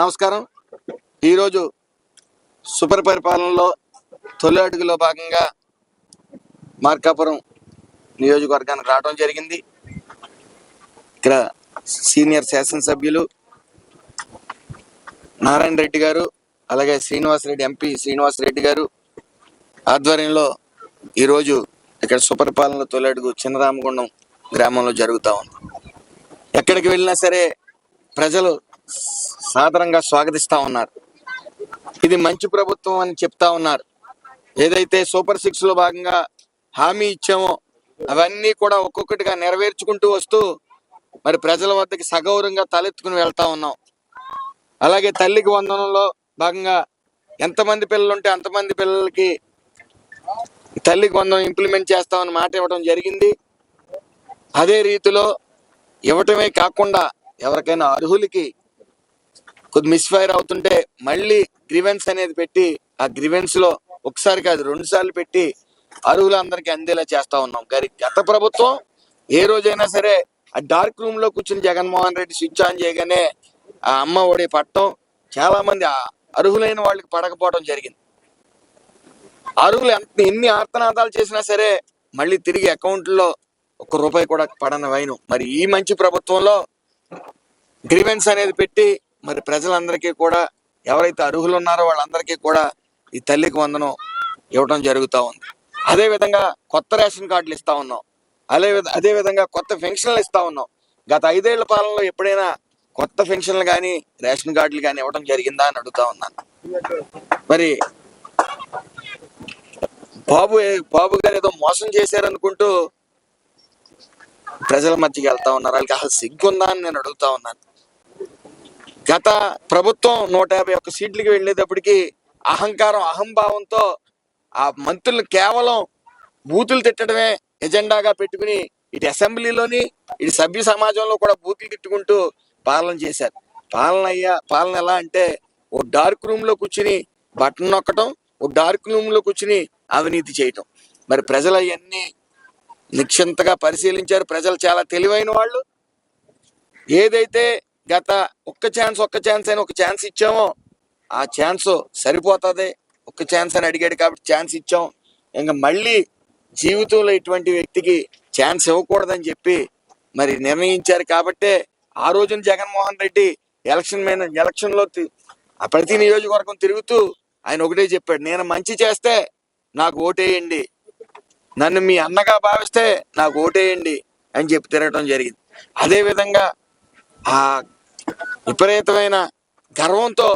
నమస్కారం. ఈరోజు సూపర్ పరిపాలనలో తొలి అడుగులో భాగంగా మార్కాపురం నియోజకవర్గానికి రావడం జరిగింది. ఇక్కడ సీనియర్ శాసనసభ్యులు నారాయణ రెడ్డి గారు అలాగే శ్రీనివాసరెడ్డి ఎంపీ శ్రీనివాసరెడ్డి గారు ఆధ్వర్యంలో ఈరోజు ఇక్కడ సుపరిపాలన తొలి అడుగు చిన్నరామగుండం గ్రామంలో జరుగుతూ ఉంది. ఎక్కడికి వెళ్ళినా సరే ప్రజలు సాదరంగా స్వాగతిస్తా ఉన్నారు. ఇది మంచి ప్రభుత్వం అని చెప్తా ఉన్నారు. ఏదైతే సూపర్ సిక్స్లో భాగంగా హామీ ఇచ్చామో అవన్నీ కూడా ఒక్కొక్కటిగా నెరవేర్చుకుంటూ వస్తూ మరి ప్రజల వద్దకి సగౌరవంగా తలెత్తుకుని వెళ్తా ఉన్నాం. అలాగే తల్లికి వందనంలో భాగంగా ఎంతమంది పిల్లలు ఉంటే అంతమంది పిల్లలకి తల్లికి వందనం ఇంప్లిమెంట్ చేస్తామని మాట ఇవ్వడం జరిగింది. అదే రీతిలో ఇవ్వటమే కాకుండా ఎవరికైనా అర్హులకి కొద్ది మిస్ఫైర్ అవుతుంటే మళ్ళీ గ్రివెన్స్ అనేది పెట్టి ఆ గ్రివెన్స్లో ఒకసారి కాదు రెండు సార్లు పెట్టి అర్హులందరికీ అందేలా చేస్తా ఉన్నాం. గరి గత ప్రభుత్వం ఏ రోజైనా సరే ఆ డార్క్ రూమ్లో కూర్చుని జగన్మోహన్ రెడ్డి స్విచ్ ఆన్ చేయగానే ఆ అమ్మ ఒడి పట్టడం చాలా మంది అర్హులైన వాళ్ళకి పడకపోవడం జరిగింది. అర్హులు ఎంత ఎన్ని ఆర్తనాదాలు చేసినా సరే మళ్ళీ తిరిగి అకౌంట్లో ఒక్క రూపాయి కూడా పడని వైను. మరి ఈ మంచి ప్రభుత్వంలో గ్రీవెన్స్ అనేది పెట్టి మరి ప్రజలందరికీ కూడా ఎవరైతే అర్హులు ఉన్నారో వాళ్ళందరికీ కూడా ఈ తల్లికి వందనం ఇవ్వడం జరుగుతూ ఉంది. అదే విధంగా కొత్త రేషన్ కార్డులు ఇస్తా ఉన్నాం. అదే అదేవిధంగా అదే విధంగా కొత్త పెన్షన్లు ఇస్తా ఉన్నాం. గత ఐదేళ్ళ పాలనలో ఎప్పుడైనా కొత్త పెన్షన్లు కానీ రేషన్ కార్డులు కానీ ఇవ్వడం జరిగిందా అని అడుగుతా ఉన్నాను మరి బాబు బాబు గారు ఏదో మోసం చేశారనుకుంటూ ప్రజల మధ్యకి వెళ్తా ఉన్నారు. వాళ్ళకి అసలు సిగ్గుందా అని నేను అడుగుతా ఉన్నాను. గత ప్రభుత్వం నూట యాభై ఒక్క సీట్లకి వెళ్ళేటప్పటికి అహంకారం అహంభావంతో ఆ మంత్రులు కేవలం బూతులు తిట్టడమే ఎజెండాగా పెట్టుకుని ఇటు అసెంబ్లీలోని ఇటు సభ్య సమాజంలో కూడా బూతులు తిట్టుకుంటూ పాలన చేశారు. పాలన అయ్యా పాలన ఎలా అంటే ఓ డార్క్ రూమ్లో కూర్చుని బటన్ నొక్కటం ఓ డార్క్ రూమ్లో కూర్చుని అవినీతి చేయటం. మరి ప్రజలు అవన్నీ నిక్షంతగా పరిశీలించారు. ప్రజలు చాలా తెలివైన వాళ్ళు. ఏదైతే గత ఒక్క ఛాన్స్ ఒక్క ఛాన్స్ అని ఒక ఛాన్స్ ఇచ్చామో. ఆ ఛాన్స్ సరిపోతుంది. ఒక్క ఛాన్స్ అని అడిగాడు కాబట్టి ఛాన్స్ ఇచ్చాం. ఇంకా మళ్ళీ జీవితంలో ఇటువంటి వ్యక్తికి ఛాన్స్ ఇవ్వకూడదని చెప్పి మరి నిర్ణయించారు కాబట్టే ఆ రోజున జగన్మోహన్ రెడ్డి ఎలక్షన్ మీద ఎలక్షన్లో ఆ ప్రతి నియోజకవర్గం తిరుగుతూ ఆయన ఒకటే చెప్పాడు నేను మంచి చేస్తే నాకు ఓటేయండి. నన్ను మీ అన్నగా భావిస్తే నాకు ఓటేయండి అని చెప్పి తిరగటం జరిగింది. అదేవిధంగా ఆ విపరీతమైన గర్వంతో